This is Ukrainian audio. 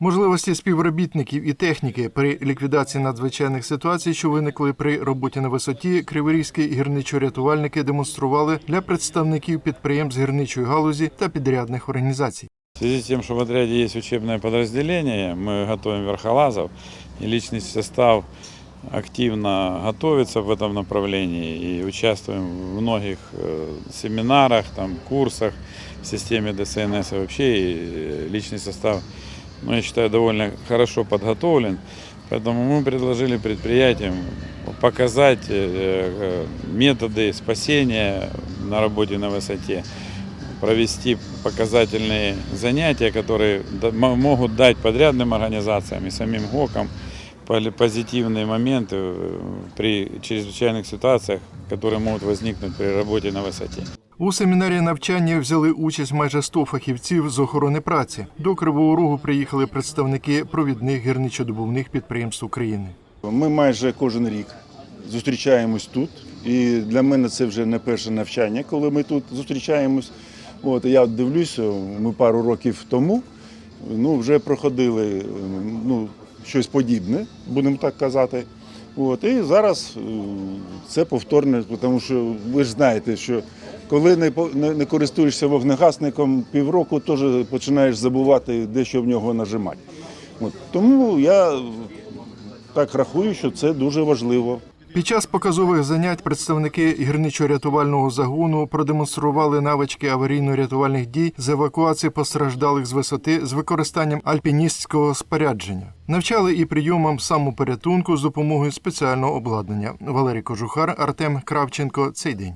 Можливості співробітників і техніки при ліквідації надзвичайних ситуацій, що виникли при роботі на висоті, криворізькі гірничо-рятувальники демонстрували для представників підприємств гірничої галузі та підрядних організацій. В связи с тем, что в отряде есть учебное подразделение, мы готовим верхолазов, и личный состав активно готовится в этом направлении и участвуем в многих э, семинарах, там, курсах в системе ДСНС и вообще и э, личный состав, ну, я считаю, довольно хорошо подготовлен. Поэтому мы предложили предприятиям показать э, э, методы спасения на работе на высоте, провести показательные занятия, которые да- мо- могут дать подрядным организациям и самим ГОКам поли- позитивные моменты э, при чрезвычайных ситуациях, которые могут возникнуть при работе на высоте. У семінарі навчання взяли участь майже 100 фахівців з охорони праці. До Кривого Рогу приїхали представники провідних гірничодобувних підприємств України. Ми майже кожен рік зустрічаємось тут. І для мене це вже не перше навчання, коли ми тут зустрічаємось. От я дивлюся, ми пару років тому ну, вже проходили ну, щось подібне, будемо так казати. От, і зараз е, це повторне, тому що ви ж знаєте, що коли не, не, не користуєшся вогнегасником півроку, теж починаєш забувати, де що в нього нажимати. От, тому я так рахую, що це дуже важливо. Під час показових занять представники гірничо-рятувального загону продемонстрували навички аварійно-рятувальних дій з евакуації постраждалих з висоти з використанням альпіністського спорядження. Навчали і прийомам самопорятунку з допомогою спеціального обладнання. Валерій Кожухар, Артем Кравченко. Цей день.